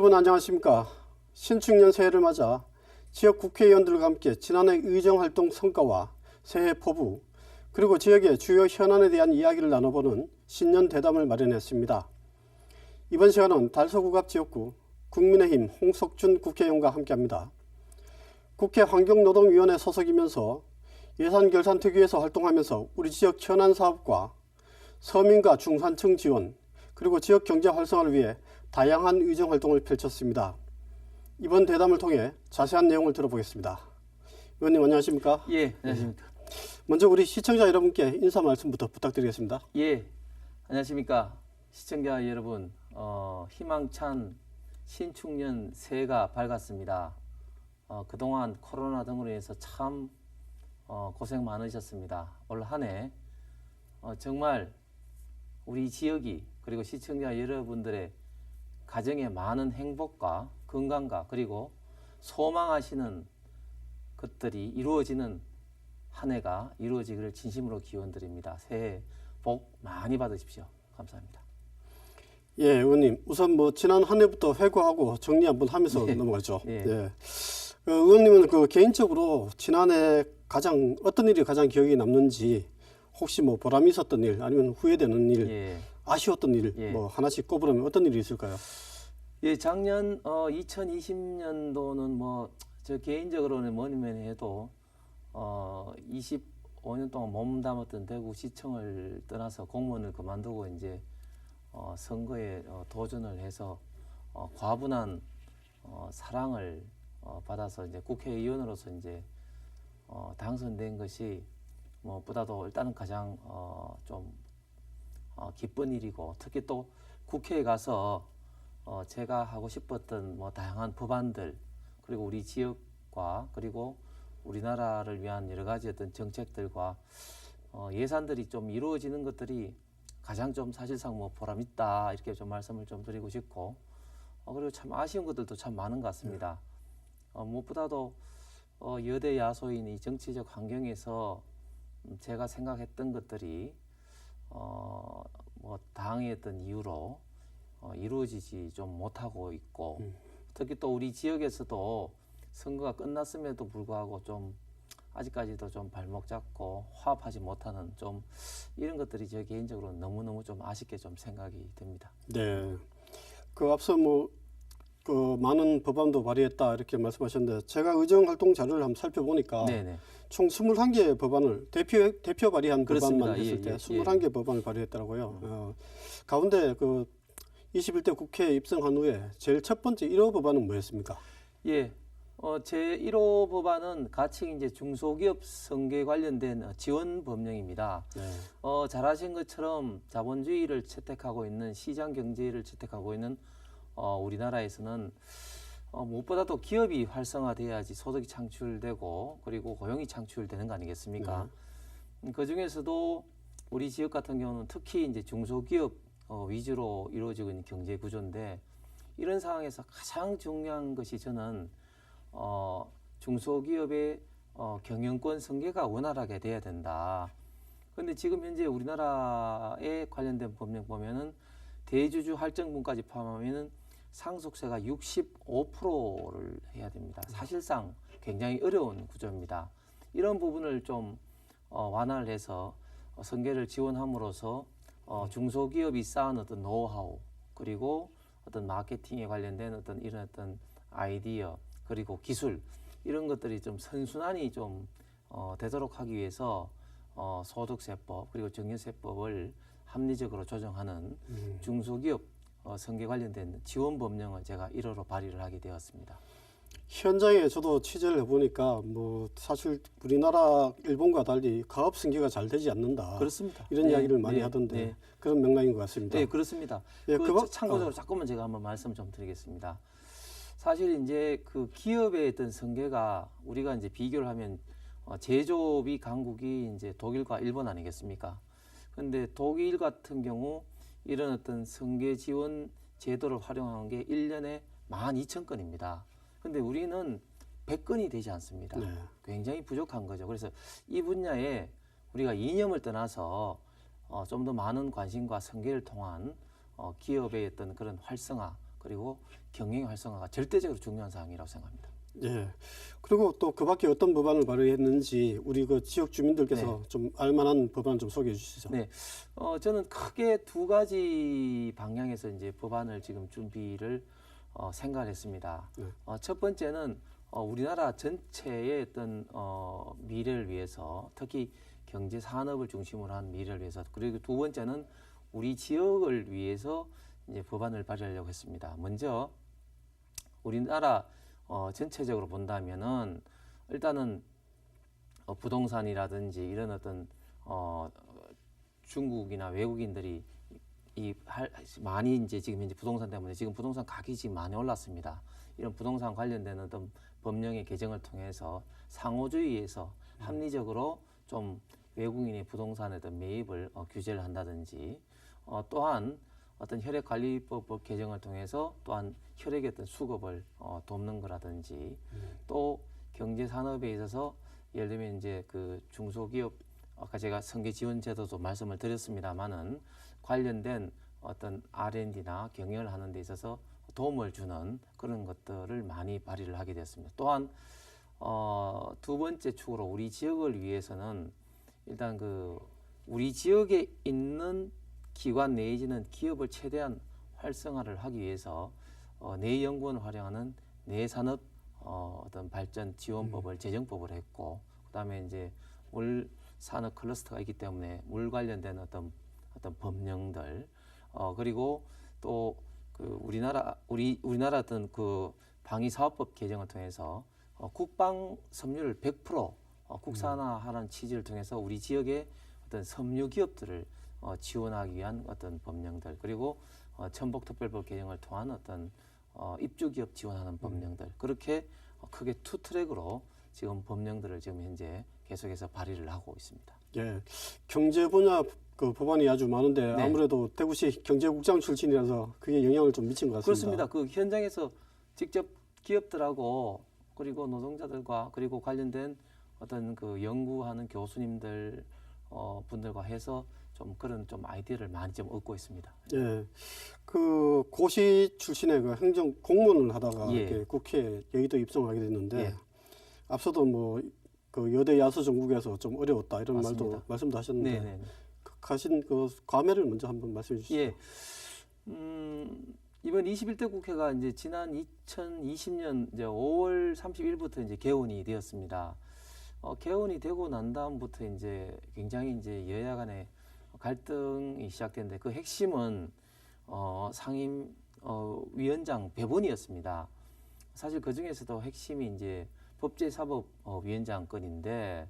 여러분 안녕하십니까? 신축년 새해를 맞아 지역 국회의원들과 함께 지난해 의정활동 성과와 새해 포부 그리고 지역의 주요 현안에 대한 이야기를 나눠보는 신년 대담을 마련했습니다. 이번 시간은 달서구갑 지역구 국민의힘 홍석준 국회의원과 함께합니다. 국회 환경노동위원회 소속이면서 예산 결산 특위에서 활동하면서 우리 지역 현안 사업과 서민과 중산층 지원 그리고 지역 경제 활성화를 위해 다양한 의정 활동을 펼쳤습니다. 이번 대담을 통해 자세한 내용을 들어보겠습니다. 의원님 안녕하십니까? 예, 안녕하십니까. 먼저 우리 시청자 여러분께 인사 말씀부터 부탁드리겠습니다. 예, 안녕하십니까. 시청자 여러분, 어, 희망찬 신축년 새해가 밝았습니다. 어, 그동안 코로나 등으로 인해서 참 어, 고생 많으셨습니다. 올 한해 어, 정말 우리 지역이 그리고 시청자 여러분들의 가정에 많은 행복과 건강과 그리고 소망하시는 것들이 이루어지는 한 해가 이루어지기를 진심으로 기원드립니다. 새해 복 많이 받으십시오. 감사합니다. 예, 의원님 우선 뭐 지난 한 해부터 회고하고 정리 한번 하면서 예. 넘어가죠. 예. 예. 그 의원님은 그 개인적으로 지난해 가장 어떤 일이 가장 기억에 남는지 혹시 뭐 보람이 있었던 일 아니면 후회되는 일 예. 아쉬웠던 일 예. 뭐 하나씩 꼽으라면 어떤 일이 있을까요? 예, 작년 어 2020년도는 뭐 저 개인적으로는 뭐니면 해도 어 25년 동안 몸담았던 대구 시청을 떠나서 공무원을 그만두고 이제 어 선거에 어 도전을 해서 어 과분한 어 사랑을 어 받아서 이제 국회의원으로서 이제 어 당선된 것이 무엇보다도 일단은 가장 어 좀 어, 기쁜 일이고 특히 또 국회에 가서 어, 제가 하고 싶었던 뭐 다양한 법안들 그리고 우리 지역과 그리고 우리나라를 위한 여러 가지 어떤 정책들과 어, 예산들이 좀 이루어지는 것들이 가장 좀 사실상 뭐 보람 있다 이렇게 좀 말씀을 좀 드리고 싶고 어, 그리고 참 아쉬운 것들도 참 많은 것 같습니다. 어, 무엇보다도 어, 여대 야소인 이 정치적 환경에서 음, 제가 생각했던 것들이 어, 뭐 어떤 이유로 어, 이루어지지 좀 못하고 있고 음. 특히 또 우리 지역에서도 선거가 끝났음에도 불구하고 좀 아직까지도 좀 발목 잡고 화합하지 못하는 좀 이런 것들이 제 개인적으로 너무너무 좀 아쉽게 좀 생각이 됩니다. 네. 그 앞서 뭐 그 많은 법안도 발의했다 이렇게 말씀하셨는데 제가 의정 활동 자료를 한번 살펴보니까 네네. 총 21개 법안을 대표 대표 발의한 그렇습니다. 법안만 했을 예, 때 예, 21개 법안을 발의했더라고요. 어, 가운데 그 21대 국회에 입성한 후에 제일 첫 번째 1호 법안은 뭐였습니까? 예. 어, 제 1호 법안은 가칭 이제 중소기업 승계 관련된 어, 지원 법령입니다. 네. 어, 잘 아신 것처럼 자본주의를 채택하고 있는 시장 경제를 채택하고 있는 어, 우리나라에서는 어, 무엇보다도 기업이 활성화돼야지 소득이 창출되고 그리고 고용이 창출되는 거 아니겠습니까? 음, 그 중에서도 우리 지역 같은 경우는 특히 이제 중소기업 어, 위주로 이루어지고 있는 경제 구조인데 이런 상황에서 가장 중요한 것이 저는 어, 중소기업의 어, 경영권 승계가 원활하게 돼야 된다. 그런데 지금 현재 우리나라에 관련된 법령 보면은 대주주 할증분까지 포함하면은 상속세가 65%를 해야 됩니다. 사실상 굉장히 어려운 구조입니다. 이런 부분을 좀 어, 완화를 해서 어, 승계를 지원함으로써 어, 중소기업이 쌓은 어떤 노하우 그리고 어떤 마케팅에 관련된 어떤 이런 어떤 아이디어 그리고 기술 이런 것들이 좀 선순환이 좀 어, 되도록 하기 위해서 어, 소득세법 그리고 정유세법을 합리적으로 조정하는 중소기업 어, 승계 관련된 지원 법령을 제가 1호로 발의를 하게 되었습니다. 현장에 저도 취재를 해보니까 뭐 사실 우리나라 일본과 달리 가업 승계가 잘 되지 않는다. 그렇습니다. 이런 네, 이야기를 많이 네, 하던데 네. 그런 맥락인 것 같습니다. 네, 그렇습니다. 예, 그 그거- 참고적으로 잠깐만 제가 한번 말씀 좀 드리겠습니다. 사실 이제 그 기업의 어떤 승계가 우리가 이제 비교를 하면 어, 제조업이 강국이 이제 독일과 일본 아니겠습니까? 근데 독일 같은 경우 이런 어떤 승계 지원 제도를 활용한 게 1년에 12,000건입니다. 근데 우리는 100건이 되지 않습니다. 네. 굉장히 부족한 거죠. 그래서 이 분야에 우리가 이념을 떠나서 어, 좀 더 많은 관심과 성계를 통한 어, 기업의 어떤 그런 활성화 그리고 경영 활성화가 절대적으로 중요한 사항이라고 생각합니다. 예. 그리고 또 그 밖에 어떤 법안을 발의했는지 우리 그 지역 주민들께서 좀 알만한 법안 좀 소개해 주시죠. 네, 어, 저는 크게 두 가지 방향에서 이제 법안을 지금 준비를 어, 생각했습니다. 네. 어, 첫 번째는 어, 우리나라 전체의 어떤 어, 미래를 위해서 특히 경제 산업을 중심으로 한 미래를 위해서 그리고 두 번째는 우리 지역을 위해서 이제 법안을 발의하려고 했습니다. 먼저 우리나라 어, 전체적으로 본다면은 일단은 어, 부동산이라든지 이런 어떤 어, 중국이나 외국인들이 이 할, 많이 이제 지금 이제 부동산 때문에 지금 부동산 가격이 지금 많이 올랐습니다. 이런 부동산 관련된 어떤 법령의 개정을 통해서 상호주의에서 합리적으로 좀 외국인의 부동산에 어떤 매입을 어, 규제를 한다든지 어, 또한 어떤 혈액관리법 개정을 통해서 또한 혈액의 어떤 수급을 어, 돕는 거라든지 또 경제 산업에 있어서 예를 들면 이제 그 중소기업 아까 제가 성계 지원 제도도 말씀을 드렸습니다만은 관련된 어떤 R&D나 경영을 하는 데 있어서 도움을 주는 그런 것들을 많이 발의를 하게 됐습니다. 또한 어, 두 번째 축으로 우리 지역을 위해서는 일단 그 우리 지역에 있는 기관 내지는 기업을 최대한 활성화를 하기 위해서 어, 내연구원을 활용하는 내산업 어, 어떤 발전 지원법을 제정법을 했고 그다음에 이제 물 산업 클러스터가 있기 때문에 물 관련된 어떤 어떤 법령들 어 그리고 또 그 우리나라 우리 우리나라 어떤 그 방위 사업법 개정을 통해서 어, 국방 섬유를 100% 어, 국산화하는 취지를 통해서 우리 지역의 어떤 섬유 기업들을 어, 지원하기 위한 어떤 법령들 그리고 어, 천복특별법 개정을 통한 어떤 어, 입주 기업 지원하는 법령들 그렇게 어, 크게 투 트랙으로 지금 법령들을 지금 현재 계속해서 발의를 하고 있습니다. 예. 경제 분야 그 법안이 아주 많은데 네. 아무래도 대구시 경제국장 출신이라서 그게 영향을 좀 미친 것 같습니다. 그렇습니다. 그 현장에서 직접 기업들하고 그리고 노동자들과 그리고 관련된 어떤 그 연구하는 교수님들 어, 분들과 해서 좀 그런 좀 아이디어를 많이 좀 얻고 있습니다. 예. 그 고시 출신의 그 행정 공무원을 하다가 예. 이렇게 국회에 여의도 입성하게 됐는데 예. 앞서도 뭐 그 여대 야수 정국에서 좀 어려웠다 이런 말도 맞습니다. 말씀도 하셨는데 네, 네. 그 가신 그 과매를 먼저 한번 말씀해 주시죠. 예. 음, 이번 21대 국회가 이제 지난 2020년 이제 5월 31일부터 이제 개원이 되었습니다. 어, 개원이 되고 난 다음부터 이제 굉장히 이제 여야 간의 갈등이 시작됐는데 그 핵심은 어, 상임 어, 위원장 배분이었습니다. 사실 그 중에서도 핵심이 이제 법제사법위원장 건인데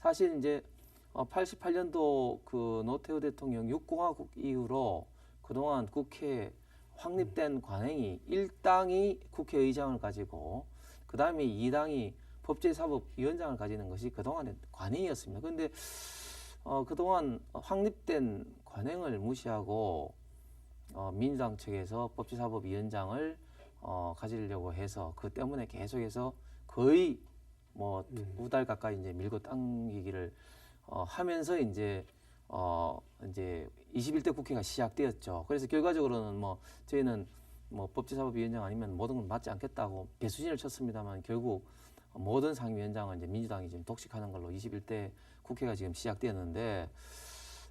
사실 이제 어, 88년도 그 노태우 대통령 6공화국 이후로 그동안 국회 확립된 관행이 1당이 국회의장을 가지고 그 다음에 2당이 법제사법위원장을 가지는 것이 그동안의 관행이었습니다. 그런데 어, 그동안 확립된 관행을 무시하고 어, 민주당 측에서 법제사법위원장을 어, 가지려고 해서 그 때문에 계속해서 거의 뭐두달 가까이 이제 밀고 당기기를 어, 하면서 이제 어 이제 21대 국회가 시작되었죠. 그래서 결과적으로는 뭐 저희는 뭐 법제사법위원장 아니면 모든 걸 맡지 않겠다고 배수진을 쳤습니다만 결국 모든 상임위원장은 이제 민주당이 지금 독식하는 걸로 21대 국회가 지금 시작되었는데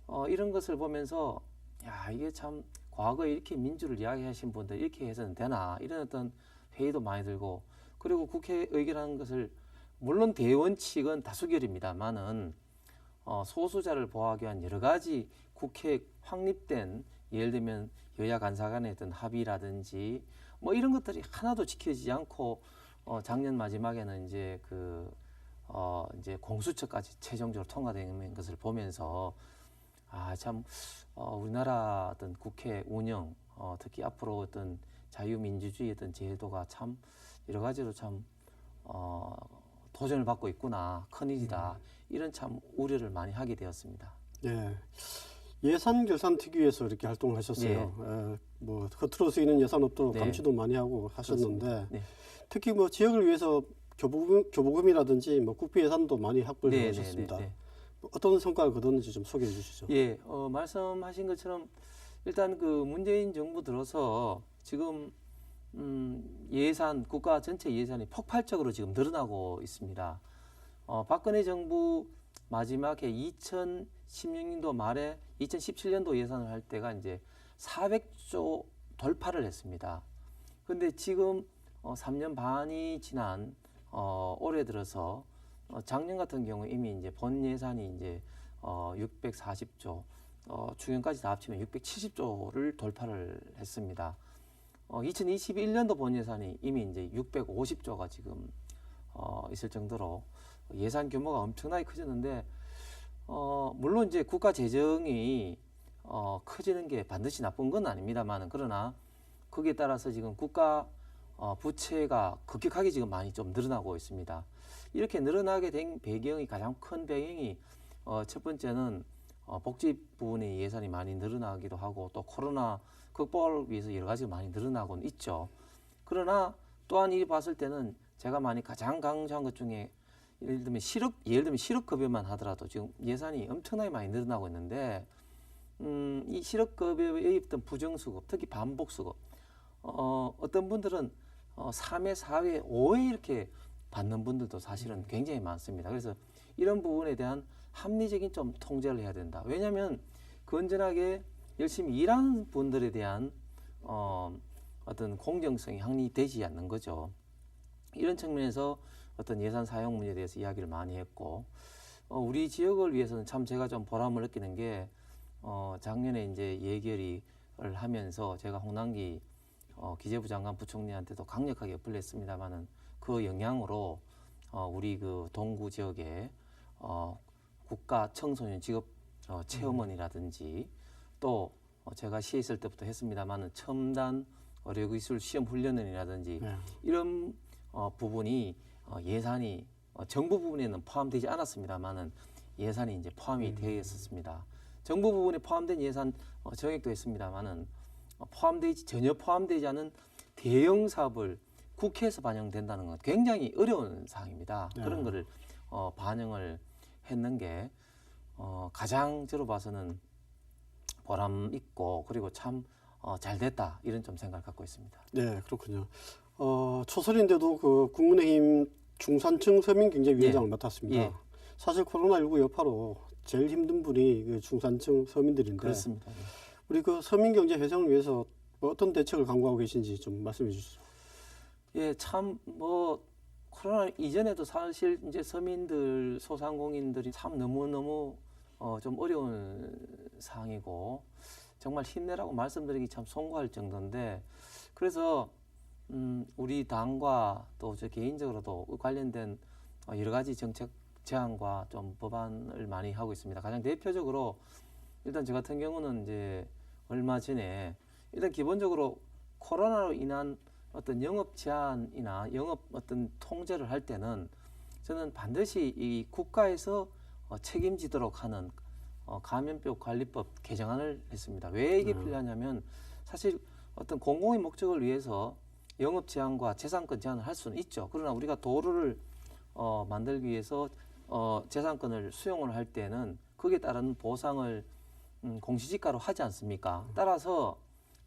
어 이런 것을 보면서 야 이게 참 과거에 이렇게 민주를 이야기하신 분들 이렇게 해서는 되나? 이런 어떤 회의도 많이 들고 그리고 국회 의결하는 것을 물론 대원칙은 다수결입니다만은 어, 소수자를 보호하기 위한 여러 가지 국회 확립된 예를 들면 여야 간사 간의 어떤 합의라든지 뭐 이런 것들이 하나도 지켜지지 않고 어, 작년 마지막에는 이제 그 어, 이제 공수처까지 최종적으로 통과되는 것을 보면서 아 참 어, 우리나라 어떤 국회 운영 어, 특히 앞으로 어떤 자유민주주의 어떤 제도가 참 여러 가지로 참 어, 도전을 받고 있구나 큰일이다 이런 참 우려를 많이 하게 되었습니다. 예. 예산 결산 특위에서 이렇게 활동을 하셨어요. 예. 뭐 겉으로 쓰이는 예산 없도록 네. 감시도 많이 하고 하셨는데. 네. 특히 뭐 지역을 위해서 교부금, 교부금이라든지 뭐 국비 예산도 많이 확보를 네, 하셨습니다. 네, 네, 네. 어떤 성과를 거뒀는지 좀 소개해 주시죠. 예, 어, 말씀하신 것처럼 일단 그 문재인 정부 들어서 지금 음, 예산 국가 전체 예산이 폭발적으로 지금 늘어나고 있습니다. 어, 박근혜 정부 마지막에 2016년도 말에 2017년도 예산을 할 때가 이제 400조 돌파를 했습니다. 근데 지금 어, 3년 반이 지난 어, 올해 들어서 어, 작년 같은 경우 이미 이제 본 예산이 이제 어, 640조, 어, 중연까지 다 합치면 670조를 돌파를 했습니다. 어, 2021년도 본 예산이 이미 이제 650조가 지금 어, 있을 정도로 예산 규모가 엄청나게 커졌는데 어, 물론 이제 국가 재정이 어, 커지는 게 반드시 나쁜 건 아닙니다만은 그러나 거기에 따라서 지금 국가 어, 부채가 급격하게 지금 많이 좀 늘어나고 있습니다. 이렇게 늘어나게 된 배경이 가장 큰 배경이 어, 첫 번째는 어, 복지 부분의 예산이 많이 늘어나기도 하고 또 코로나 극복을 위해서 여러 가지가 많이 늘어나고는 있죠. 그러나 또한 이 봤을 때는 제가 많이 가장 강조한 것 중에 예를 들면 실업 예를 들면 실업급여만 하더라도 지금 예산이 엄청나게 많이 늘어나고 있는데 음, 이 실업급여에 있던 부정수급 특히 반복수급 어, 어떤 분들은 어, 3회, 4회, 5회 이렇게 받는 분들도 사실은 굉장히 많습니다. 그래서 이런 부분에 대한 합리적인 좀 통제를 해야 된다. 왜냐하면 건전하게 열심히 일하는 분들에 대한 어, 어떤 공정성이 확립되지 않는 거죠. 이런 측면에서 어떤 예산 사용 문제에 대해서 이야기를 많이 했고 어, 우리 지역을 위해서는 참 제가 좀 보람을 느끼는 게 어, 작년에 이제 예결위를 하면서 제가 홍남기 어, 기재부 장관 부총리한테도 강력하게 어필을 했습니다마는 그 영향으로 어, 우리 그 동구 지역에 어, 국가 청소년 직업 어, 체험원이라든지 또 어, 제가 시에 있을 때부터 했습니다마는 첨단 의료기술 시험 훈련원이라든지 네. 이런 어, 부분이 어, 예산이 어, 정부 부분에는 포함되지 않았습니다만은 예산이 이제 포함이 되어 있었습니다. 정부 부분에 포함된 예산 어, 정액도 있습니다만은 어, 포함되지 전혀 포함되지 않은 대형 사업을 국회에서 반영된다는 건 굉장히 어려운 사항입니다. 네. 그런 거를 어, 반영을 했는 게 어, 가장 저로 봐서는 보람 있고 그리고 참 어, 잘 됐다 이런 좀 생각을 갖고 있습니다. 네, 그렇군요. 어, 초설인데도 그 국민의힘 중산층 서민 경제 위원장을 맡았습니다. 예. 사실 코로나19 여파로 제일 힘든 분이 그 중산층 서민들인데 그렇습니다. 네. 우리 그 서민 경제 회생을 위해서 뭐 어떤 대책을 강구하고 계신지 좀 말씀해 주시죠. 예, 참 뭐 코로나 이전에도 사실 이제 서민들 소상공인들이 참 너무 너무 어, 좀 어려운 상황이고 정말 힘내라고 말씀드리기 참 송구할 정도인데 그래서 음, 우리 당과 또 저 개인적으로도 관련된 어, 여러 가지 정책 제안과 좀 법안을 많이 하고 있습니다. 가장 대표적으로 일단 저 같은 경우는 이제 얼마 전에 일단 기본적으로 코로나로 인한 어떤 영업 제한이나 영업 어떤 통제를 할 때는 저는 반드시 이 국가에서 어, 책임지도록 하는 어, 감염병 관리법 개정안을 했습니다. 왜 이게 음. 필요하냐면 사실 어떤 공공의 목적을 위해서 영업 제한과 재산권 제한을 할 수는 있죠. 그러나 우리가 도로를 어, 만들기 위해서 어, 재산권을 수용을 할 때는 거기에 따른 보상을 음, 공시지가로 하지 않습니까? 따라서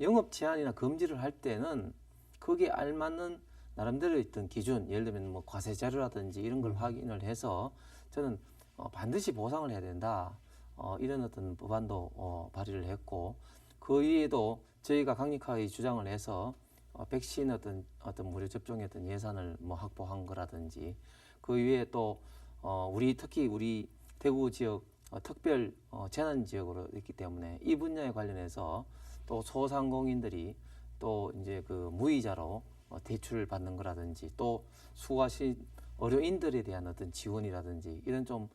영업 제한이나 금지를 할 때는 거기에 알맞는 나름대로 있던 기준, 예를 들면 뭐 과세 자료라든지 이런 걸 확인을 해서 저는 어, 반드시 보상을 해야 된다. 어, 이런 어떤 법안도 어, 발의를 했고 그 이외에도 저희가 강력하게 주장을 해서 어, 백신 어떤 어떤 무료 접종의 어떤 예산을 뭐 확보한 거라든지 그 이외에 또 어, 우리 특히 우리 대구 지역 어, 특별 어, 재난 지역으로 있기 때문에 이 분야에 관련해서 또 소상공인들이 또 이제 그 무이자로 어, 대출을 받는 거라든지 또 수고하신 어려인들에 대한 어떤 지원이라든지 이런 좀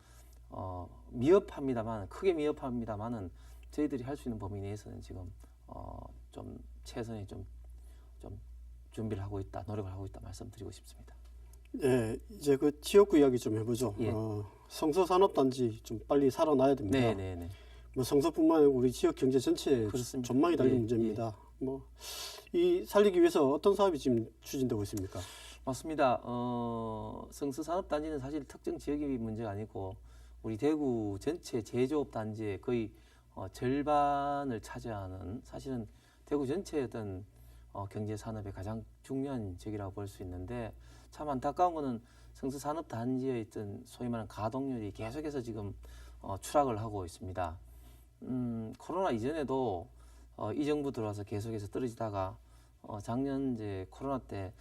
어, 미흡합니다만 크게 미흡합니다만은 저희들이 할 수 있는 범위 내에서는 지금 어, 좀 최선의 좀, 좀 준비를 하고 있다 노력을 하고 있다 말씀드리고 싶습니다. 네, 이제 그 지역구 이야기 좀 해보죠. 예. 어, 성서 산업단지 좀 빨리 살아나야 됩니다. 네, 네, 네. 뭐 성서뿐만 아니고 우리 지역 경제 전체에 그렇습니다. 전망이 달린 예, 문제입니다. 뭐이 살리기 위해서 어떤 사업이 지금 추진되고 있습니까? 맞습니다. 어, 성서 산업단지는 사실 특정 지역이 문제가 아니고 우리 대구 전체 제조업 단지의 거의 어, 절반을 차지하는 사실은 대구 전체의 어떤 어, 경제 산업의 가장 중요한 지역이라고 볼 수 있는데 참 안타까운 거는 성서 산업 단지에 있던 소위 말하는 가동률이 계속해서 지금 어, 추락을 하고 있습니다. 음, 코로나 이전에도 어, 이 정부 들어와서 계속해서 떨어지다가 어, 작년 이제 코로나 때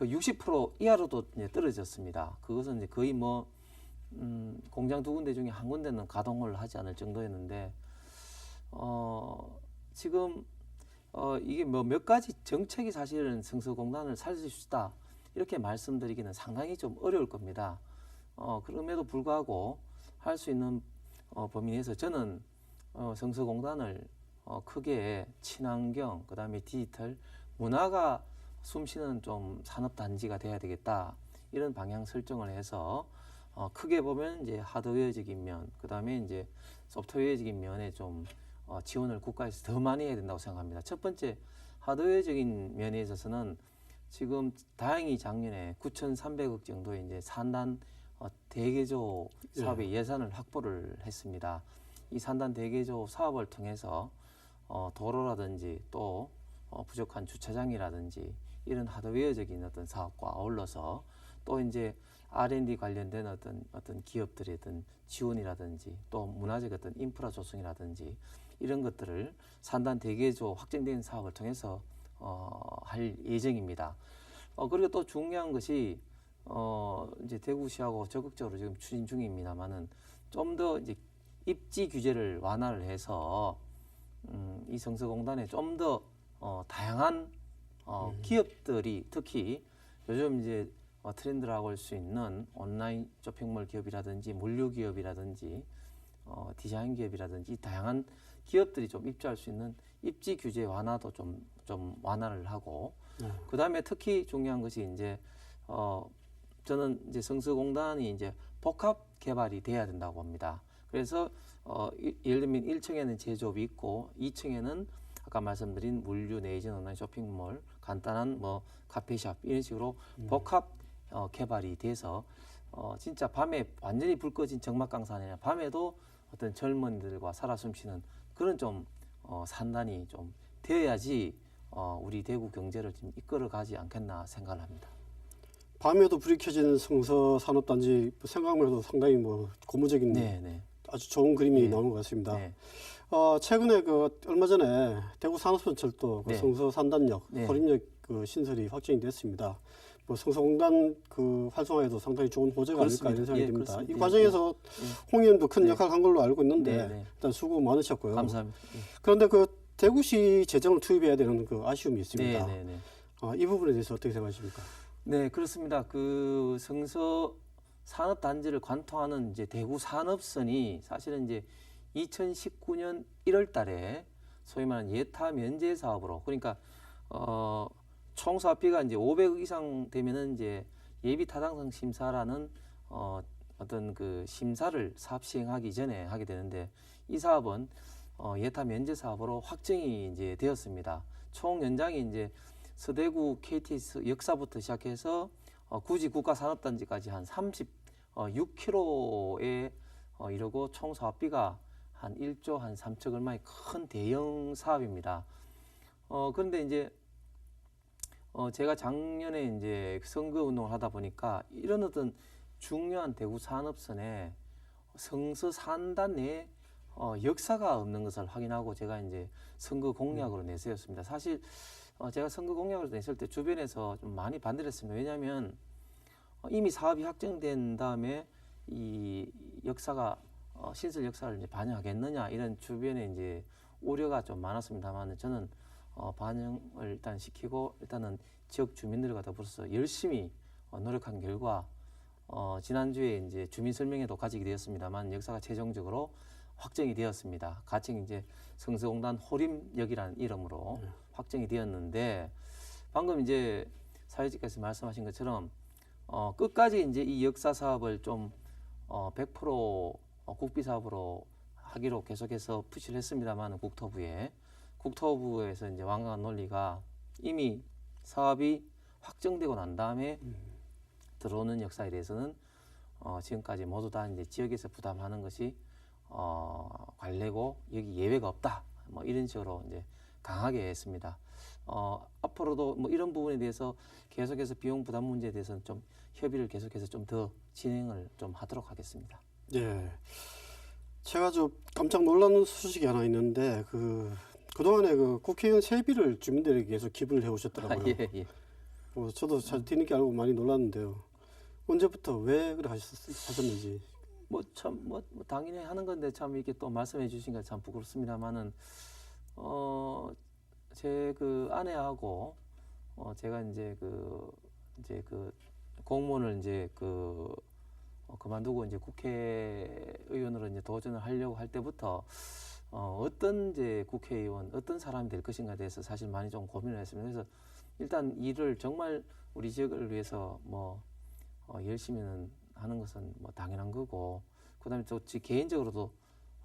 그 60% 이하로도 이제 떨어졌습니다. 그것은 이제 거의 뭐 음, 공장 두 군데 중에 한 군데는 가동을 하지 않을 정도였는데 어, 지금 어, 이게 뭐 몇 가지 정책이 사실은 성서공단을 살릴 수 있다 이렇게 말씀드리기는 상당히 좀 어려울 겁니다. 어, 그럼에도 불구하고 할 수 있는 어, 범위 내에서 저는 어, 성서공단을 어, 크게 친환경, 그다음에 디지털, 문화가 숨쉬는 좀 산업 단지가 돼야 되겠다 이런 방향 설정을 해서 어, 크게 보면 이제 하드웨어적인 면, 그다음에 이제 소프트웨어적인 면에 좀 어, 지원을 국가에서 더 많이 해야 된다고 생각합니다. 첫 번째 하드웨어적인 면에 있어서는 지금 다행히 작년에 9,300억 정도의 이제 산단 어, 대개조 사업의 예 산을 확보를 했습니다. 이 산단 대개조 사업을 통해서 어, 도로라든지 또 어, 부족한 주차장이라든지 이런 하드웨어적인 어떤 사업과 어울러서 또 이제 R&D 관련된 어떤 어떤 기업들의 어떤 지원이라든지 또 문화적 어떤 인프라 조성이라든지 이런 것들을 산단 대개조 확정된 사업을 통해서 어, 할 예정입니다. 어, 그리고 또 중요한 것이 어, 이제 대구시하고 적극적으로 지금 추진 중입니다만은 좀 더 이제 입지 규제를 완화를 해서 음, 이 성서공단에 좀 더 어, 다양한 어, 기업들이 특히 요즘 이제 어, 트렌드라고 할 수 있는 온라인 쇼핑몰 기업이라든지 물류 기업이라든지 어, 디자인 기업이라든지 다양한 기업들이 좀 입주할 수 있는 입지 규제 완화도 좀, 좀 완화를 하고 네. 그 다음에 특히 중요한 것이 이제 어, 저는 이제 성서공단이 이제 복합 개발이 돼야 된다고 봅니다. 그래서 어, 이- 예를 들면 1층에는 제조업이 있고 2층에는 아까 말씀드린 물류 내지는 온라인 쇼핑몰, 간단한 뭐 카페샵 이런 식으로 복합 어, 개발이 돼서 어, 진짜 밤에 완전히 불 꺼진 아니라 밤에도 어떤 젊은이들과 살아 숨쉬는 그런 좀 어, 산단이 좀 되어야지 어, 우리 대구 경제를 좀 이끌어가지 않겠나 생각을 합니다. 밤에도 불이 켜지는 성서 산업단지 생각만 해도 상당히 뭐 고무적인 네, 네, 아주 좋은 그림이 네. 나오는 것 같습니다. 네, 어, 최근에 그 얼마 전에 대구 산업선철도 그 네. 성서 산단역, 네. 호림역 그 신설이 확정이 됐습니다. 뭐 성서공단 그 활성화에도 상당히 좋은 호재가 아닐까. 이런 생각이 예, 듭니다. 그렇습니다. 이 예, 과정에서 홍 의원도 큰 네. 역할을 한 걸로 알고 있는데 네, 네. 일단 수고 많으셨고요. 감사합니다. 예. 그런데 그 대구시 재정을 투입해야 되는 그 아쉬움이 네, 있습니다. 어, 이 부분에 대해서 어떻게 생각하십니까? 네, 그렇습니다. 그 성서 산업 단지를 관통하는 이제 대구 산업선이 사실은 이제 2019년 1월 달에 소위 말하는 예타 면제 사업으로 그러니까 어, 총 사업비가 이제 500억 이상 되면은 이제 예비 타당성 심사라는 어, 어떤 그 심사를 사업 시행하기 전에 하게 되는데 이 사업은 어, 예타 면제 사업으로 확정이 이제 되었습니다. 총 연장이 이제 서대구 KTX 역사부터 시작해서 어, 굳이 국가산업단지까지 한 36km에 어, 이러고 총 사업비가 한 1조 한 3천 얼마의 큰 대형 사업입니다. 어, 그런데 이제 어, 제가 작년에 이제 선거 운동을 하다 보니까 이런 어떤 중요한 대구 산업선에 성서 산단 내에 어, 역사가 없는 것을 확인하고 제가 이제 선거 공약으로 내세웠습니다. 사실 어, 제가 선거 공약으로 냈을 때 주변에서 좀 많이 반대를 했습니다. 왜냐하면 어, 이미 사업이 확정된 다음에 이 역사가 어, 신설 역사를 이제 반영하겠느냐 이런 주변에 이제 우려가 좀 많았습니다만 저는 어, 반영을 일단 시키고 일단은 지역 주민들과 더불어서 열심히 어, 노력한 결과 어, 지난주에 이제 주민 설명회도 가지게 되었습니다만 역사가 최종적으로 확정이 되었습니다. 가칭 이제 성서공단 호림역이라는 이름으로 확정이 되었는데 방금 이제 사회자께서 말씀하신 것처럼 어, 끝까지 이제 이 역사 사업을 좀 어, 100% 어, 국비 사업으로 하기로 계속해서 푸시를 했습니다만 국토부에 국토부에서 이제 완강한 논리가 이미 사업이 확정되고 난 다음에 들어오는 역사에 대해서는 어, 지금까지 모두 다 이제 지역에서 부담하는 것이 어, 관례고 여기 예외가 없다. 뭐 이런 식으로 이제 강하게 했습니다. 어, 앞으로도 뭐 이런 부분에 대해서 계속해서 비용 부담 문제에 대해서는 좀 협의를 계속해서 좀 더 진행을 좀 하도록 하겠습니다. 예. 제가 좀 깜짝 놀라는 소식이 하나 있는데 그 그동안에 그 국회의원 세비를 주민들에게 계속 기부를 해 아, 오셨더라고요. 예, 예. 어, 저도 잘 뒤늦게 알고 많이 놀랐는데요. 언제부터 왜 그래 하셨, 하셨는지. 뭐참뭐 당연히 하는 건데 참 이렇게 또 말씀해 주시니까 참 부끄럽습니다만은 어제 그 아내하고 어 제가 이제 그 이제 그 공무원을 이제 그 어, 그만두고 이제 국회의원으로 이제 도전을 하려고 할 때부터 어, 어떤 이제 국회의원 어떤 사람이 될 것인가에 대해서 사실 많이 좀 고민을 했습니다. 그래서 일단 일을 정말 우리 지역을 위해서 뭐 어, 열심히는 하는 것은 뭐 당연한 거고 그다음에 또 지- 개인적으로도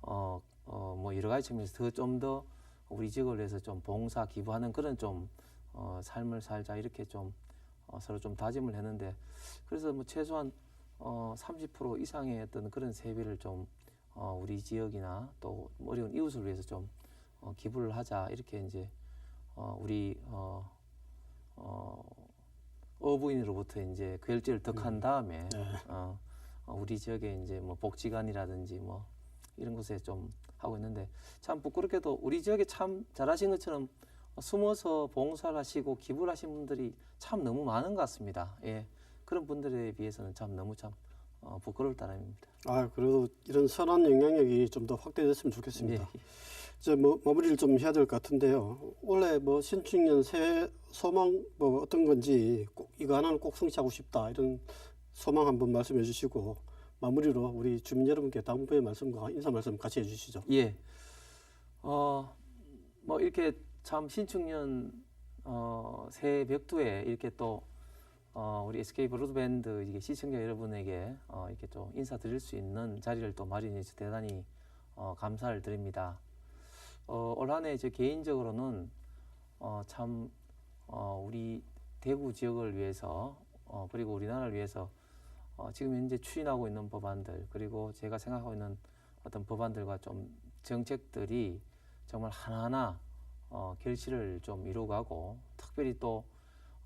어, 어, 뭐 여러 가지 측면에서 더 좀 더 우리 지역을 위해서 좀 봉사 기부하는 그런 좀 어, 삶을 살자 이렇게 좀 어, 서로 좀 다짐을 했는데 그래서 뭐 최소한 어, 30% 이상의 어떤 그런 세비를 좀 어, 우리 지역이나 또 어려운 이웃을 위해서 좀 어, 기부를 하자 이렇게 이제 어, 우리 어, 어, 어부인으로부터 이제 결제를 덕한 다음에 네. 어, 어, 우리 지역에 이제 뭐 복지관이라든지 뭐 이런 곳에 좀 하고 있는데 참 부끄럽게도 우리 지역에 참 잘하신 것처럼 숨어서 봉사를 하시고 기부를 하신 분들이 참 너무 많은 것 같습니다. 예. 그런 분들에 비해서는 참 너무 참 어, 부끄러울 따름입니다. 아 그래도 이런 선한 영향력이 좀 더 확대됐으면 예. 좋겠습니다. 이제 뭐 마무리를 좀 해야 될 것 같은데요. 원래 뭐 신축년 새해 소망 뭐 어떤 건지 꼭 이거 하나는 꼭 성취하고 싶다 이런 소망 한번 말씀해 주시고 마무리로 우리 주민 여러분께 당부의 말씀과 인사 말씀 같이 해주시죠. 예. 어, 뭐 이렇게 참 신축년 어, 새 벽두에 이렇게 또 어, 우리 SK 브로드밴드 이게 시청자 여러분에게 어, 이렇게 또 인사드릴 수 있는 자리를 또 마련해 주셔서 대단히 어, 감사를 드립니다. 어, 올 한해 저 개인적으로는 어, 참 어, 우리 대구 지역을 위해서 어, 그리고 우리나라를 위해서 어, 지금 현재 추진하고 있는 법안들 그리고 제가 생각하고 있는 어떤 법안들과 좀 정책들이 정말 하나하나 어, 결실을 좀 이루어가고 특별히 또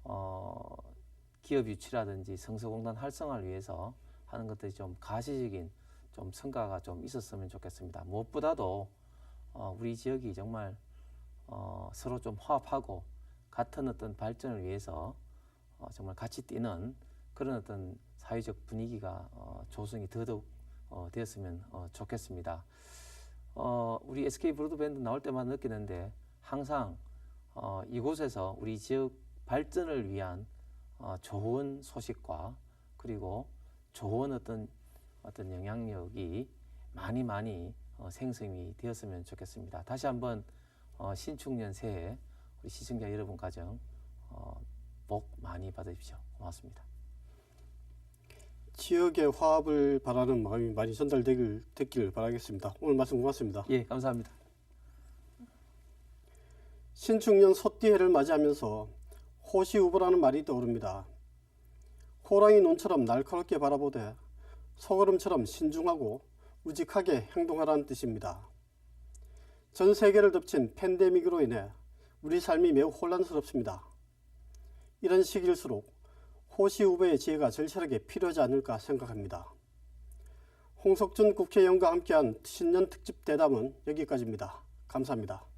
어, 기업 유치라든지 성서공단 활성화를 위해서 하는 것들이 좀 가시적인 좀 성과가 좀 있었으면 좋겠습니다. 무엇보다도 어, 우리 지역이 정말 어, 서로 좀 화합하고 같은 어떤 발전을 위해서 어, 정말 같이 뛰는 그런 어떤 사회적 분위기가 어, 조성이 더더욱 어, 되었으면 어, 좋겠습니다. 어, 우리 SK 브로드밴드 나올 때마다 느끼는데 항상 어, 이곳에서 우리 지역 발전을 위한 어, 좋은 소식과 그리고 좋은 어떤 어떤 영향력이 많이 많이 어, 생성이 되었으면 좋겠습니다. 다시 한번 어, 신축년 새해 우리 시청자 여러분 가정 어, 복 많이 받으십시오. 고맙습니다. 지역의 화합을 바라는 마음이 많이 전달되길 됐기를 바라겠습니다. 오늘 말씀 고맙습니다. 예, 감사합니다. 신축년 소띠해를 맞이하면서 호시우보라는 말이 떠오릅니다. 호랑이 눈처럼 날카롭게 바라보되 소걸음처럼 신중하고 우직하게 행동하라는 뜻입니다. 전 세계를 덮친 팬데믹으로 인해 우리 삶이 매우 혼란스럽습니다. 이런 시기일수록 호시우보의 지혜가 절실하게 필요하지 않을까 생각합니다. 홍석준 국회의원과 함께한 신년 특집 대담은 여기까지입니다. 감사합니다.